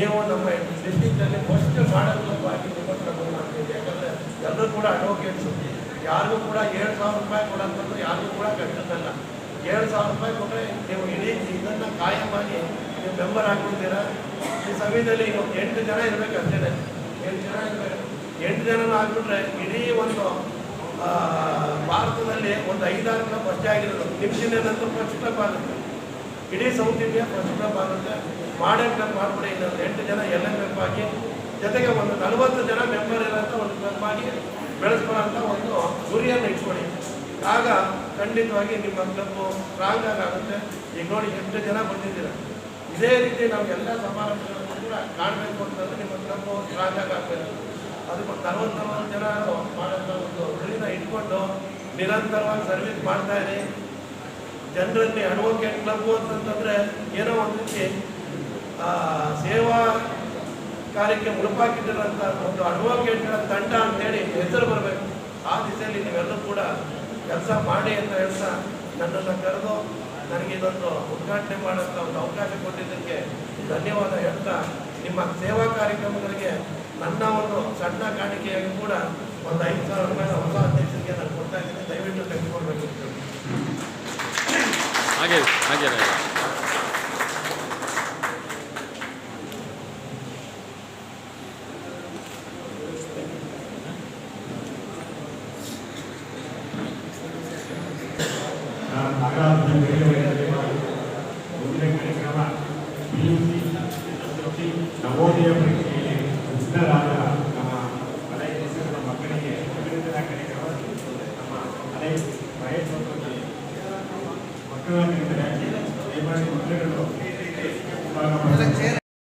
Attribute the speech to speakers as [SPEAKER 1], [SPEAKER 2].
[SPEAKER 1] ನೀವು ನಮ್ಮ ಡಿಸ್ಟಿಕ್ನಲ್ಲಿ ಫಸ್ಟ್ ಮಾಡಲ್ ಆಗಿ ನಾವು ಮಾಡ್ತೀವಿ ಯಾಕಂದರೆ ಎಲ್ಲರೂ ಕೂಡ ಅಡ್ವೊಕೇಟ್ಸು ಯಾರಿಗೂ ಕೂಡ ಏಳು ಸಾವಿರ ರೂಪಾಯಿ ಕೊಡೋಂಥದ್ದು ಯಾರಿಗೂ ಕೂಡ ಕಷ್ಟದಲ್ಲ. ಏಳು ಸಾವಿರ ರೂಪಾಯಿ ಕೊಟ್ಟರೆ ನೀವು ಇಡೀ ಇದನ್ನು ಕಾಯಮಾಗಿ ನೀವು ಮೆಂಬರ್ ಆಗ್ಬಿಡ್ತೀರಾ ಈ ಸಮಯದಲ್ಲಿ ಒಂದು ಎಂಟು ಜನ ಇರಬೇಕು ಅಷ್ಟೇ. ಎಂಟು ಜನ ಇರಬೇಕು. ಎಂಟು ಜನ ಆಗ್ಬಿಟ್ರೆ ಇಡೀ ಒಂದು ಭಾರತದಲ್ಲಿ ಒಂದು ಐದಾರು ಜನ ಅಷ್ಟೇ ಆಗಿರೋದು. ನಿಮ್ಸಿನೇನಂತೂ ಫಸ್ಟ್ ಕ್ಲಬ್ ಆಗುತ್ತೆ ಇಡೀ ಸೌತ್ ಇಂಡಿಯಾ ಫಸ್ಟ್ ಭಾರತ ಆಗುತ್ತೆ ಮಾಡರ್ನ್ ಕ್ಲಬ್ ಮಾಡ್ಬಿಡಿ ಇನ್ನೊಂದು ಎಂಟು ಜನ ಎಲ್ಲ ಕ್ಲಬ್ ಆಗಿ, ಜೊತೆಗೆ ಒಂದು ನಲವತ್ತು ಜನ ಮೆಂಬರ್ ಇರೋಂಥ ಒಂದು ಕ್ಲಬ್ ಆಗಿ ಬೆಳೆಸ್ಕೊಳ್ಳೋಂಥ ಒಂದು ಗುರಿಯನ್ನು ಇಟ್ಕೊಳ್ಳಿ. ಆಗ ಖಂಡಿತವಾಗಿ ನಿಮ್ಮ ಕ್ಲಬ್ಬು ಸ್ಟ್ರಾಂಗ್ ಆಗುತ್ತೆ. ಈಗ ನೋಡಿ ಎಷ್ಟು ಜನ ಬಂದಿದ್ದೀರ. ಇದೇ ರೀತಿ ನಾವು ಎಲ್ಲ ಸಮಾರಂಭಗಳನ್ನು ಕೂಡ ಕಾಣಬೇಕು ಅಂತಂದ್ರೆ ನಿಮ್ಮ ಕ್ಲಬ್ಬು ಸ್ಟ್ರಾಂಗ್ ಆಗಿ ಆಗಬೇಕು. ಅದು ಒಂದು ನಲವತ್ತು ನಲವತ್ತು ಜನ ಮಾಡೋಂಥ ಒಂದು ಗುರಿನ ಇಟ್ಕೊಂಡು ನಿರಂತರವಾಗಿ ಸರ್ವಿಸ್ ಮಾಡ್ತಾ ಜನರಲ್ಲಿ ಅಡ್ವೊಕೇಟ್ ಕ್ಲಬ್ ಅಂತಂದ್ರೆ ಏನೋ ಒಂದು ಆ, ಸೇವಾ ಕಾರ್ಯಕ್ಕೆ ಮುಳುಪಾಕಿಟ್ಟಿರೋಂಥ ಒಂದು ಅಡ್ವೊಕೇಟ್ಗಳ ತಂಡ ಅಂತೇಳಿ ಹೆಸರು ಬರಬೇಕು. ಆ ದಿಸೆಯಲ್ಲಿ ನೀವೆಲ್ಲರೂ ಕೂಡ ಕೆಲಸ ಮಾಡಿ ಅಂತ ಹೇಳ್ತಾ ನನ್ನನ್ನು ಕರೆದು ನನಗೆ ಇದೊಂದು ಉದ್ಘಾಟನೆ ಮಾಡೋಂಥ ಒಂದು ಅವಕಾಶ ಕೊಟ್ಟಿದ್ದಕ್ಕೆ ಧನ್ಯವಾದ ಹೇಳ್ತಾ ನಿಮ್ಮ ಸೇವಾ ಕಾರ್ಯಕ್ರಮಗಳಿಗೆ ನನ್ನ ಒಂದು ಸಣ್ಣ ಕಾಣಿಕೆಯಾಗಿ ಕೂಡ ಒಂದು ಐದು ಸಾವಿರ ರೂಪಾಯಿ ಹೊಸ ಅಧ್ಯಕ್ಷರಿಗೆ
[SPEAKER 2] ಹಾಗೆ ಹಾಗೆ
[SPEAKER 3] ಆಗಾಮಿ ಮುಂದಿನ ಕಾರ್ಯಕ್ರಮ ಪಿಯುಸಿ ಎಸ್ಎಸ್ಎಲ್ಸಿ ನವೋದಯ ಪರೀಕ್ಷೆಯಲ್ಲಿ ಸಿದ್ಧರಾದ ನಮ್ಮ ಹಳೆಯ ದೇಶದ ಮಕ್ಕಳಿಗೆ ಅಭಿನಂದನಾ ಕಾರ್ಯಕ್ರಮ ನಮ್ಮ ಹಳೆಯ ಮಹೇಶ್ ಮತ್ತು